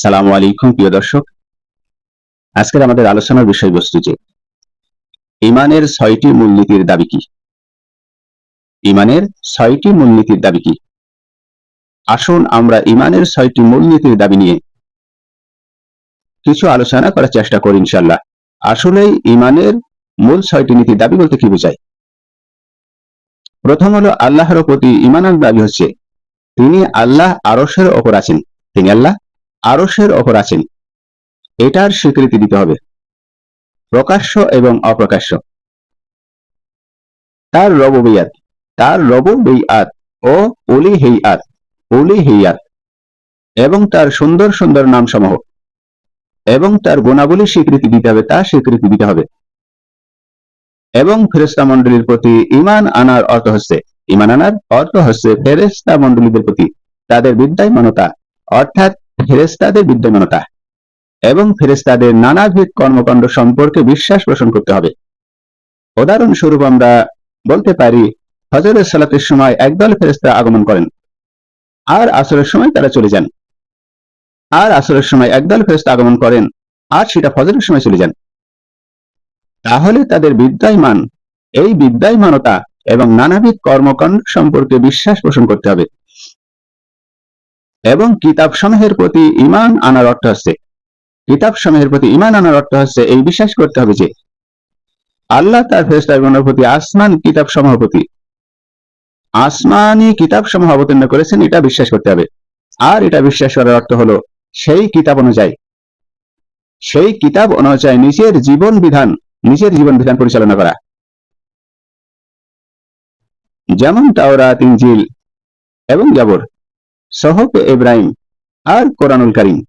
সালামু আলাইকুম, প্রিয় দর্শক। আজকের আমাদের আলোচনার বিষয়বস্তু যে, ইমানের ছয়টি মূলনীতির দাবি কি? ইমানের ছয়টি মূলনীতির দাবি কি? আসুন আমরা ইমানের ছয়টি মূলনীতির দাবি নিয়ে কিছু আলোচনা করার চেষ্টা করি ইনশাল্লাহ আসলেই ইমানের মূল ছয়টি নীতির দাবি বলতে কি বোঝায়? প্রথম হলো, আল্লাহর প্রতি ইমানের দাবি হচ্ছে, তিনি আল্লাহ আরসের ওপর আছেন। তিনি আল্লাহ আরসের ওপর আছেন। এটার স্বীকৃতি দিতে হবে। প্রকাশ্য এবং অপ্রকাশ্য। তার রববিয়াত তার রববিয়াত ও অলি হেইয়াত অলি হেইয়াত এবং তার সুন্দর সুন্দর নাম সমূহ এবং তার গুণাবলী স্বীকৃতি দিতে হবে, তা স্বীকৃতি দিতে হবে। এবং ফেরেস্তা মন্ডলীর প্রতি ইমান আনার অর্থ হচ্ছে ইমান আনার অর্থ হচ্ছে ফেরেস্তা মন্ডলীদের প্রতি তাদের বিদ্যায়মানতা অর্থাৎ ফেরেস্তাদের বিদ্যমানতা এবং ফেরেস্তাদের নানাবিধ কর্মকাণ্ড সম্পর্কে বিশ্বাস পোষণ করতে হবে। উদাহরণস্বরূপ আমরা বলতে পারি হজরের সালাতের সময় একদল ফেরেস্তা আগমন করেন, আর আসরের সময় তারা চলে যান। আর আসরের সময় একদল ফেরেস্তা আগমন করেন, আর সেটা ফজরের সময় চলে যান। তাহলে তাদের বিদ্যায়মান এই বিদ্যায়মানতা এবং নানাবিধ কর্মকাণ্ড সম্পর্কে বিশ্বাস পোষণ করতে হবে। এবং কিতাব সমূহের প্রতি ইমান আনার অর্থ হচ্ছে কিতাব সমূহের প্রতি ইমান আনার অর্থ হচ্ছে এই বিশ্বাস করতে হবে যে, আল্লাহ তার ফেরেস্তাগণের প্রতি আসমান কিতাব সমূহ প্রতি, আসমানি কিতাব সমূহ অবতীর্ণ করেছেন, এটা বিশ্বাস করতে হবে। আর এটা বিশ্বাস করার অর্থ হলো, সেই কিতাব অনুযায়ী, সেই কিতাব অনুযায়ী নিজের জীবন বিধান, নিজের জীবন বিধান পরিচালনা করা। যেমন তাওরাত তিনজিল এবং জাবর। সহক ইব্রাহিম আর কোরআনুল করিম।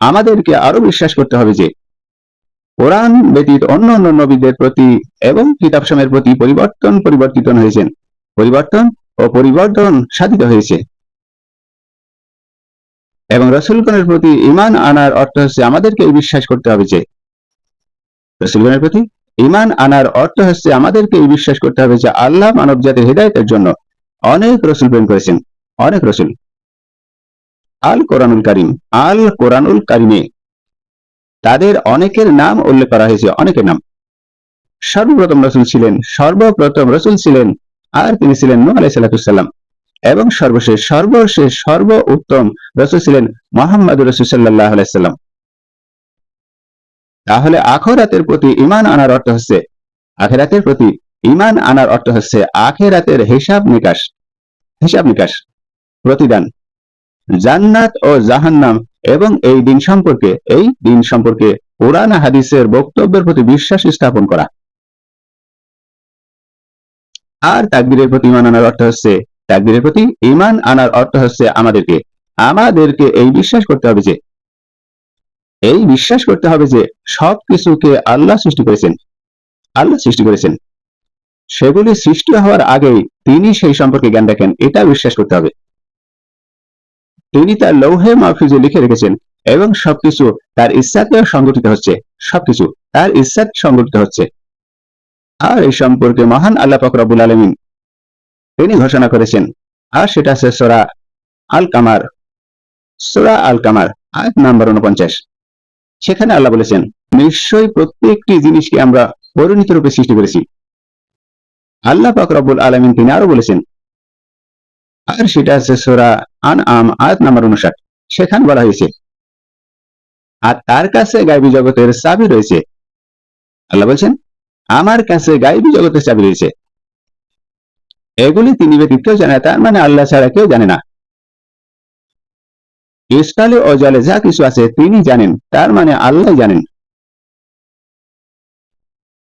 আমাদেরকে আরও বিশ্বাস করতে হবে যে, কোরআন ব্যতীত অন্য অন্য নবীদের প্রতি এবং কিতাব সময়ের প্রতি পরিবর্তন পরিবর্তিত হয়েছেন। পরিবর্তন ও পরিবর্তন সাধিত হয়েছে। এবং রসুলগণের প্রতি ইমান আনার অর্থ হচ্ছে আমাদেরকে এই বিশ্বাস করতে হবে যে, রসুলগণের প্রতি ইমান আনার অর্থ হচ্ছে আমাদেরকে এই বিশ্বাস করতে হবে যে আল্লাহ মানব জাতির হৃদায়তের জন্য অনেক রসুল প্রেম করেছেন। অনেক রসুল। আল কোরআনুল করিম, আল কোরআনুল কারিমে তাদের অনেকের নাম উল্লেখ করা হয়েছে, অনেকের নাম। সর্বপ্রথম রসুল ছিলেন, সর্বপ্রথম রসুল ছিলেন, আর তিনি ছিলেন নু আলাই সাল্লাতুসাল্লাম এবং সর্বশেষ সর্বশেষ সর্ব উত্তম রসুল ছিলেন মোহাম্মদ রসুল সাল্লাহ আলাইসাল্লাম তাহলে আখরাতের প্রতি ইমান আনার অর্থ হচ্ছে, আখেরাতের প্রতি ইমান আনার অর্থ হচ্ছে আখেরাতের হিসাব নিকাশ হিসাব নিকাশ। প্রতিদান। জান্নাত ও জাহান্নাম এবং এই দিন সম্পর্কে, এই দিন সম্পর্কে কোরআন হাদিসের বক্তব্যের প্রতি বিশ্বাস স্থাপন করা। আর তাকবীরের প্রতি ইমান আনার অর্থ হচ্ছে, তাকবীরের প্রতি ইমান আনার অর্থ হচ্ছে আমাদেরকে আমাদেরকে এই বিশ্বাস করতে হবে যে, এই বিশ্বাস করতে হবে যে সব কিছুকে আল্লাহ সৃষ্টি করেছেন। আল্লাহ সৃষ্টি করেছেন। সেগুলি সৃষ্টি হওয়ার আগেই তিনি সেই সম্পর্কে জ্ঞান রাখেন এটা বিশ্বাস করতে হবে। তিনি তার লৌহে মাহফিজে লিখে রেখেছেন এবং সবকিছু তার ইচ্ছাতে সংগঠিত হচ্ছে, সবকিছু তার ইচ্ছাত সংগঠিত হচ্ছে। আর এই সম্পর্কে মহান আল্লাহ ফকরাবুল আলমিন তিনি ঘোষণা করেছেন, আর সেটা আছে সোরা আল কামার সোরা আল কামার আয়াত নাম্বার উনপঞ্চাশ। সেখানে আল্লাহ বলেছেন, নিশ্চয়ই প্রত্যেকটি জিনিসকে আমরা পরিণত রূপে সৃষ্টি করেছি। আল্লাহ পাক রব্বুল আলমিন তিনি আরও বলেছেন আর সেটা আছে সোরা আন আম আয়াত নাম্বার উনষাট সেখানে বলা হয়েছে, আর তার কাছে গাইবী জগতের চাবি রয়েছে। আল্লাহ বলছেন, আমার কাছে গাইবী জগতের চাবি রয়েছে। এগুলি তিনি ব্যতীত কেউ জানে তার মানে আল্লাহ ছাড়া কেউ জানে না। স্থলে ও জলে যা কিছু আছে তিনি জানেন, তার মানে আল্লাহ জানেন।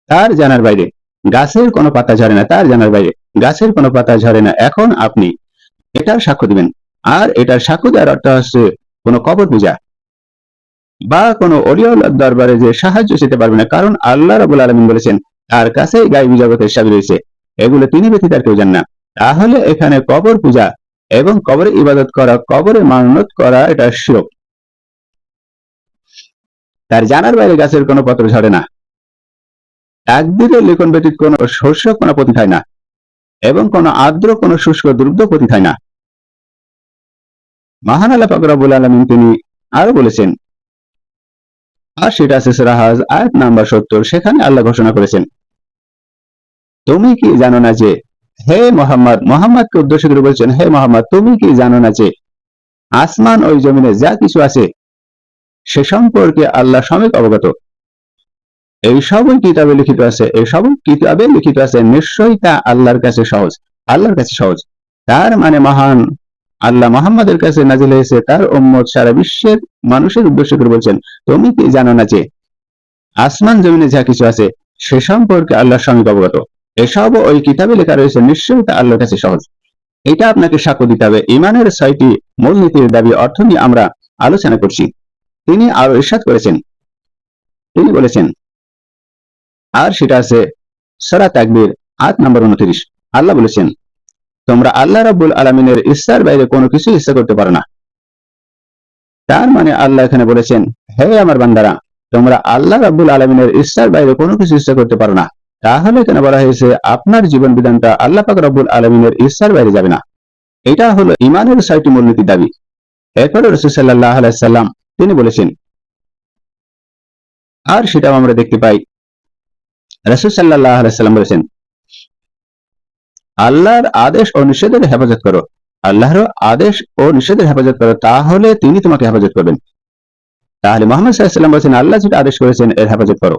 তার জানার বাইরে, গাছের কোনো পাতা ঝরে না, তার জানার বাইরে, গাছের কোনো পাতা ঝরে না। এখন আপনি এটার সাক্ষ্য দিবেন। আর এটার সাক্ষ্য দেওয়ার অর্থ হচ্ছে কোনো কবর পূজা বা কোনো অলিয়াউল্লার দরবারে যে সাহায্য চেতে পারবে না। কারণ আল্লাহ রাবুল আলমিন বলেছেন, তার কাছেই গাইবি জগতের সাবি রয়েছে। এগুলো তিনি ব্যতীত আর কেউ জান না। তাহলে এখানে কবর পূজা এবং কবরে ইবাদত করা, কবরে মানত করা, এটা শিরক তার জানার বাইরে গাছের কোনো পত্র ঝরে না। একদিকে লিখন ব্যতীত কোন শস্য কোনো পতি খায় না এবং কোন আর্দ্র কোনো শুষ্ক দ্রুব্ধ পতি খায় না। মহান আল্লাহ পাক রব্বুল আলামিন তিনি আরও বলেছেন আর সেটা আছে সুরাহাজ আয়াত নাম্বার সত্তর, সেখানে আল্লাহ ঘোষণা করেছেন, তুমি কি জানো না যে, হে মোহাম্মদ, মোহাম্মদকে উদ্দেশ্য করে বলছেন, হে মোহাম্মদ, তুমি কি জানো না যে, আসমান ওই জমিনে যা কিছু আছে, সে সম্পর্কে আল্লাহ সমেত অবগত। এই সবই কিতাবে লিখিত আছে, এই সবই কিতাবে লিখিত আছে, নিশ্চয়ই তা আল্লাহর কাছে সহজ, আল্লাহর কাছে সহজ। তার মানে মহান আল্লাহ মোহাম্মদের কাছে নাজিল হয়েছে তার উম্মত সারা বিশ্বের মানুষের উদ্দেশ্য করে বলছেন, তুমি কি জানো না যে আসমান জমিনে যা কিছু আছে, সে সম্পর্কে আল্লাহর সঙ্গে অবগত। এসব ওই কিতাবে লেখা রয়েছে, নিশ্চয়ই তা আল্লাহর কাছে সহজ। এটা আপনাকে সাক্ষ্য দিতে হবে। ইমানের ছয়টি মূলনীতির দাবি, অর্থ নিয়ে আমরা আলোচনা করছি। তিনি আরও ইরশাদ করেছেন। তিনি বলেছেন, আর সেটা আছে সরা তাকবীর আট নম্বর উনত্রিশ। আল্লাহ বলেছেন তোমরা আল্লাহ রাব্বুল আলমিনের ইচ্ছার বাইরে কোনো কিছু ইচ্ছা করতে পারো না। তার মানে আল্লাহ এখানে বলেছেন, হে আমার বান্দারা, তোমরা আল্লাহ রাব্বুল আলমিনের ইচ্ছার বাইরে কোনো কিছু ইচ্ছা করতে পারো না। তাহলে এখানে বলা হয়েছে, আপনার জীবন বিধানটা আল্লাহ পাক রব্বুল আলমিনের ইচ্ছার বাইরে যাবে না। এটা হলো ইমানের ছয়টি মূলনীতি দাবি। এরপরে রসুল সাল্লাহ আলাইসাল্লাম তিনি বলেছেন, আর সেটাও আমরা দেখতে পাই। রসুল সাল্লাহ আলাইসাল্লাম বলেছেন আল্লাহর আদেশ ও নিষেধের হেফাজত করো। আল্লাহর আদেশ ও নিষেধের হেফাজত করো, তাহলে তিনি তোমাকে হেফাজত করবেন। তাহলে মোহাম্মদ সাল্লাম বলছেন, আল্লাহ যেটা আদেশ করেছেন, এর হেফাজত করো।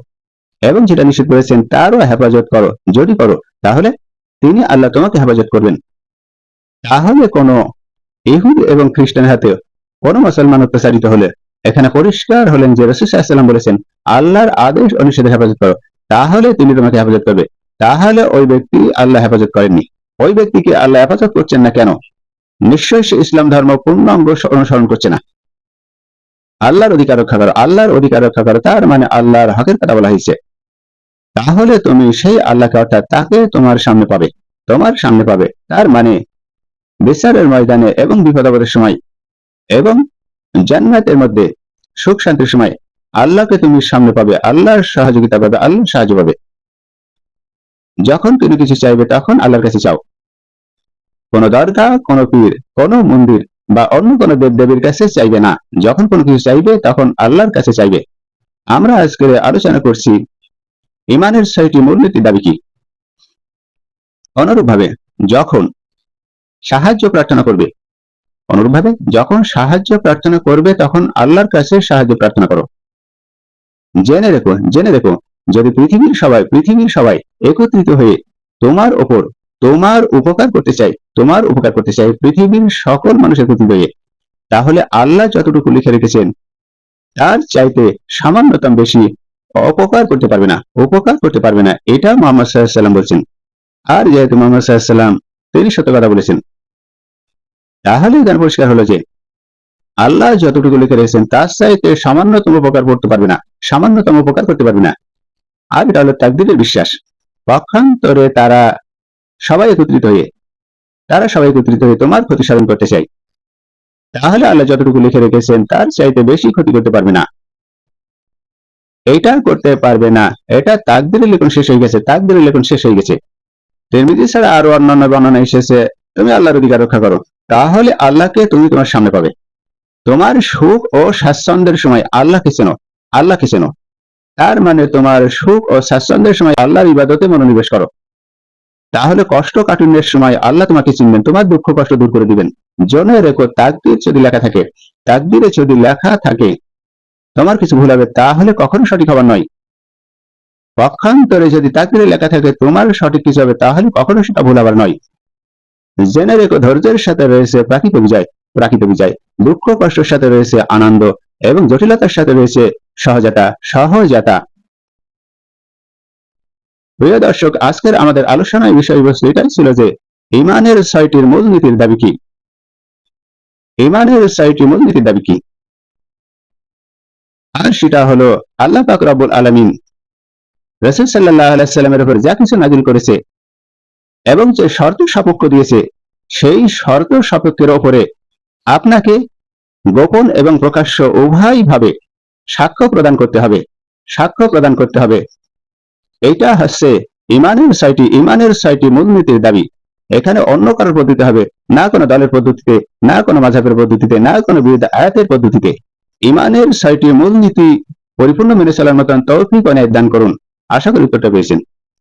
এবং যেটা নিষেধ করেছেন, তারও হেফাজত করো। যদি করো, তাহলে তিনি আল্লাহ তোমাকে হেফাজত করবেন। তাহলে কোনো ইহুদ এবং খ্রিস্টানের হাতে কোনো মুসলমান অত্যাচারিত হলে, এখানে পরিষ্কার হলেন যে রসুল সাল্লাম বলেছেন, আল্লাহর আদেশ ও নিষেধের হেফাজত করো। তাহলে তিনি তোমাকে হেফাজত করবে। তাহলে ওই ব্যক্তি আল্লাহ হেফাজত করেননি। ওই ব্যক্তিকে আল্লাহ হেফাজত করছেন না কেন? নিশ্চয়ই সে ইসলাম ধর্ম পূর্ণাঙ্গ অনুসরণ করছে না। আল্লাহর অধিকার রক্ষা করো, আল্লাহর অধিকার রক্ষা করো, তার মানে আল্লাহর হকের কথা বলা হয়েছে। তাহলে তুমি সেই আল্লাহকে অর্থাৎ তাকে তোমার সামনে পাবে, তোমার সামনে পাবে। তার মানে বিচারের ময়দানে এবং বিপদাপদের সময় এবং জান্নাতের মধ্যে সুখ শান্তির সময় আল্লাহকে তুমি সামনে পাবে, আল্লাহর সহযোগিতা পাবে, আল্লাহর সাহায্য পাবে। যখন তুমি কিছু চাইবে তখন আল্লাহর কাছে চাও। কোন দরগা কোন পীর, কোন মন্দির বা অন্য কোন দেব দেবীর কাছে চাইবে না। যখন কোনো কিছু চাইবে তখন আল্লাহর কাছে চাইবে। আমরা আজকে আলোচনা করছি, ইমানের ছয়টি মূলনীতি দাবি কি? অনুরূপভাবে যখন সাহায্য প্রার্থনা করবে, অনুরূপভাবে যখন সাহায্য প্রার্থনা করবে তখন আল্লাহর কাছে সাহায্য প্রার্থনা করো। জেনে রেখো জেনে রেখো যদি পৃথিবীর সবাই পৃথিবীর সবাই একত্রিত হয়ে তোমার ওপর তোমার উপকার করতে চাই তোমার উপকার করতে চাই পৃথিবীর সকল মানুষের হয়ে, তাহলে আল্লাহ যতটুকু লিখে রেখেছেন, তার চাইতে সামান্যতম বেশি অপকার করতে পারবে না, উপকার করতে পারবে না। এটা মোহাম্মদ সাল্লাম বলছেন। আর যেহেতু মোহাম্মদ সাল্লাম তিনি সত্য কথা বলেছেন, তাহলে এখানে পরিষ্কার হলো যে আল্লাহ যতটুকু লিখে রেখেছেন, তার চাইতে সামান্যতম উপকার করতে পারবে না, সামান্যতম উপকার করতে পারবে না। আর এটা হলো তাকদিরের বিশ্বাস। পক্ষান্তরে তারা সবাই একত্রিত হয়ে, তারা সবাই একত্রিত হয়ে তোমার ক্ষতি সাধন করতে চাই তাহলে আল্লাহ যতটুকু লিখে রেখেছেন, তার চাইতে বেশি ক্ষতি করতে পারবে না। এইটা করতে পারবে না। এটা তাকদিরের লেখন শেষ হয়ে গেছে, তাকদিরের লেখন শেষ হয়ে গেছে। তিরমিজি ছাড়া আরও অন্যান্য বর্ণনা এসেছে, তুমি আল্লাহর অধিকার রক্ষা করো, তাহলে আল্লাহকে তুমি তোমার সামনে পাবে। তোমার সুখ ও স্বাচ্ছন্দ্যের সময় আল্লাহকে চেনো আল্লাহকে চেনো। তার মানে তোমার সুখ ও স্বাচ্ছন্দ্যের সময় আল্লাহর ইবাদতে মনোনিবেশ করো। তাহলে কষ্ট কাটুনের সময় আল্লাহ তোমাকে চিনবেন, তোমার দুঃখ কষ্ট দূর করে দিবেন। জনে রেখো, তাকদির যদি লেখা থাকে, তাকদিরে যদি লেখা থাকে, তোমার কিছু ভুল হবে, তাহলে কখনো সঠিক হবার নয়। পক্ষান্তরে যদি তাকদিরে লেখা থাকে, তোমার সঠিক কিছু হবে, তাহলে কখনো সেটা ভুল হবার নয়। জেনে রেখো, ধৈর্যের সাথে রয়েছে প্রাকৃত বিজয় প্রাকৃত বিজয়। দুঃখ কষ্টের সাথে রয়েছে আনন্দ এবং জটিলতার সাথে রয়েছে সহজতা সহজতা। প্রিয় দর্শক, আজকের আমাদের আলোচনায় বিষয়বস্তু এটাই ছিল যে, ইমানের ছয়টির মূলনীতির দাবি কি? ইমানের ছয়টি মূলনীতির দাবি কি? আর সেটা হলো আল্লাহ পাক রব্বুল আলমিন রসুল সাল্লাহ আলাইসাল্লামের উপর যা কিছু নাজিল করেছে এবং যে শর্ত সাপেক্ষ দিয়েছে, সেই শর্ত সাপেক্ষের ওপরে আপনাকে গোপন এবং প্রকাশ্য উভয় ভাবে সাক্ষ্য প্রদান করতে হবে। সাক্ষ্য প্রদান করতে হবে। এইটা হচ্ছে ইমানের ছয়টি ইমানের ছয়টি মূলনীতির দাবি। এখানে অন্য কারোর পদ্ধতি হবে, না কোনো দলের পদ্ধতিতে, না কোনো মাঝাবের পদ্ধতিতে, না কোনো বিরোধ আয়াতের পদ্ধতিতে। ইমানের ছয়টি মূলনীতি পরিপূর্ণ মেনে চলার মতন তৌফিক অনেক দান করুন। আশা করি উত্তরটা পেয়েছেন।